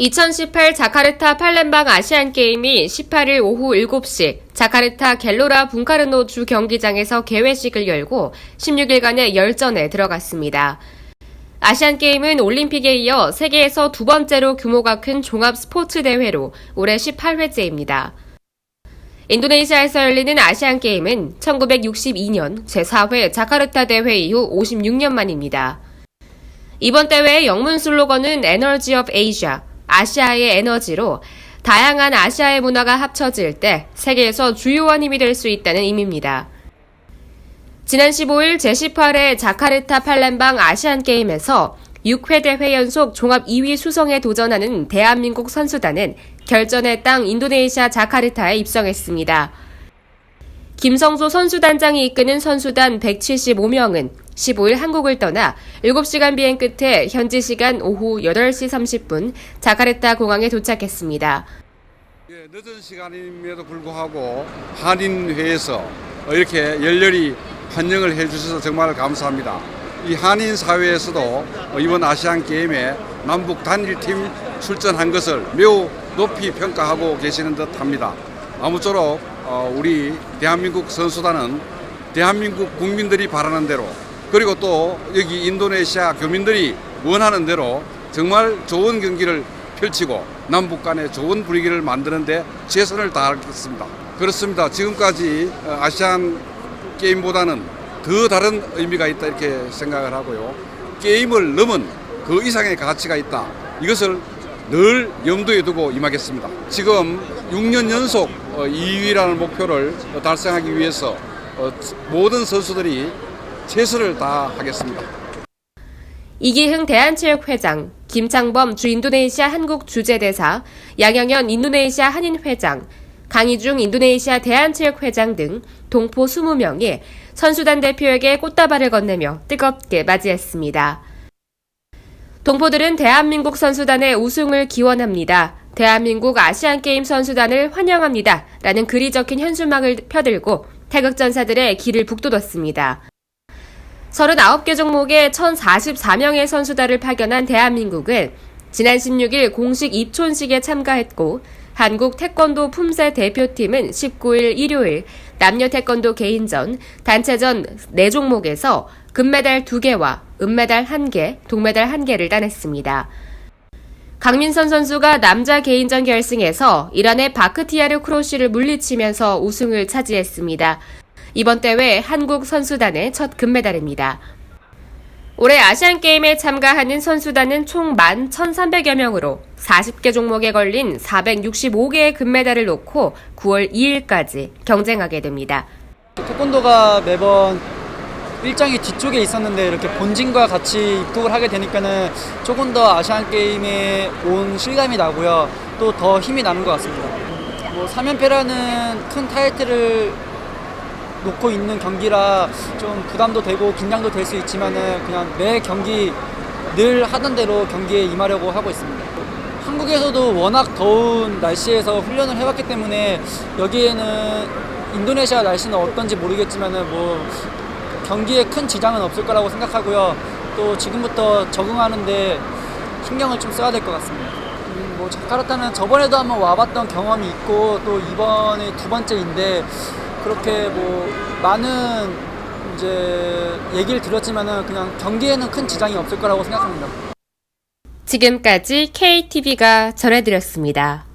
2018 자카르타 팔렘방 아시안게임이 18일 오후 7시 자카르타 갤로라 분카르노 주 경기장에서 개회식을 열고 16일간의 열전에 들어갔습니다. 아시안게임은 올림픽에 이어 세계에서 두 번째로 규모가 큰 종합 스포츠 대회로 올해 18회째입니다. 인도네시아에서 열리는 아시안게임은 1962년 제4회 자카르타 대회 이후 56년 만입니다. 이번 대회의 영문 슬로건은 에너지 업 에이시 아, 아시아의 에너지로 다양한 아시아의 문화가 합쳐질 때 세계에서 주요한 힘이 될 수 있다는 의미입니다. 지난 15일 제18회 자카르타 팔렘방 아시안게임에서 6회 대회 연속 종합 2위 수성에 도전하는 대한민국 선수단은 결전의 땅 인도네시아 자카르타에 입성했습니다. 김성소 선수단장이 이끄는 선수단 175명은 15일 한국을 떠나 7시간 비행 끝에 현지 시간 오후 8시 30분 자카르타 공항에 도착했습니다. 예, 늦은 시간임에도 불구하고 한인회에서 이렇게 열렬히 환영을 해주셔서 정말 감사합니다. 이 한인 사회에서도 이번 아시안 게임에 남북 단일팀 출전한 것을 매우 높이 평가하고 계시는 듯합니다. 아무쪼록 어, 우리 대한민국 선수단은 대한민국 국민들이 바라는 대로 그리고 또 여기 인도네시아 교민들이 원하는 대로 정말 좋은 경기를 펼치고 남북 간의 좋은 분위기를 만드는데 최선을 다하겠습니다. 그렇습니다. 지금까지 어, 아시안 게임보다는 더 다른 의미가 있다 이렇게 생각을 하고요. 게임을 넘은 그 이상의 가치가 있다. 이것을 늘 염두에 두고 임하겠습니다. 지금 6년 연속 2위라는 목표를 달성하기 위해서 어, 모든 선수들이 최선을 다하겠습니다. 이기흥 대한체육회장, 김창범 주 인도네시아 한국 주재대사, 양영현 인도네시아 한인회장, 강희중 인도네시아 대한체육회장 등 동포 20명이 선수단 대표에게 꽃다발을 건네며 뜨겁게 맞이했습니다. 동포들은 대한민국 선수단의 우승을 기원합니다. 대한민국 아시안게임 선수단을 환영합니다. 라는 글이 적힌 현수막을 펴들고 태극전사들의 길을 북돋웠습니다. 39개 종목에 1,044명의 선수단을 파견한 대한민국은 지난 16일 공식 입촌식에 참가했고 한국 태권도 품새 대표팀은 19일 일요일 남녀 태권도 개인전, 단체전 4종목에서 금메달 2개와 은메달 1개, 동메달 1개를 따냈습니다. 강민선 선수가 남자 개인전 결승에서 이란의 바크티아르 크로시를 물리치면서 우승을 차지했습니다. 이번 대회 한국 선수단의 첫 금메달입니다. 올해 아시안게임에 참가하는 선수단은 총 11,300여 명으로 40개 종목에 걸린 465개의 금메달을 놓고 9월 2일까지 경쟁하게 됩니다. 태권도가 매번 일정이 뒤쪽에 있었는데 이렇게 본진과 같이 입국을 하게 되니까는 조금 더 아시안 게임에 온 실감이 나고요. 또 더 힘이 나는 것 같습니다. 뭐 3연패라는 큰 타이틀을 놓고 있는 경기라 좀 부담도 되고 긴장도 될 수 있지만은 그냥 매 경기 늘 하던 대로 경기에 임하려고 하고 있습니다. 한국에서도 워낙 더운 날씨에서 훈련을 해왔기 때문에 여기에는 인도네시아 날씨는 어떤지 모르겠지만은 뭐 경기에 큰 지장은 없을 거라고 생각하고요. 또 지금부터 적응하는데 신경을 좀 써야 될 것 같습니다. 음, 뭐 자카르타는 저번에도 한번 와봤던 경험이 있고 또 이번에 두 번째인데 그렇게 뭐 많은 이제 얘기를 들었지만은 그냥 경기에는 큰 지장이 없을 거라고 생각합니다. 지금까지 KTV가 전해드렸습니다.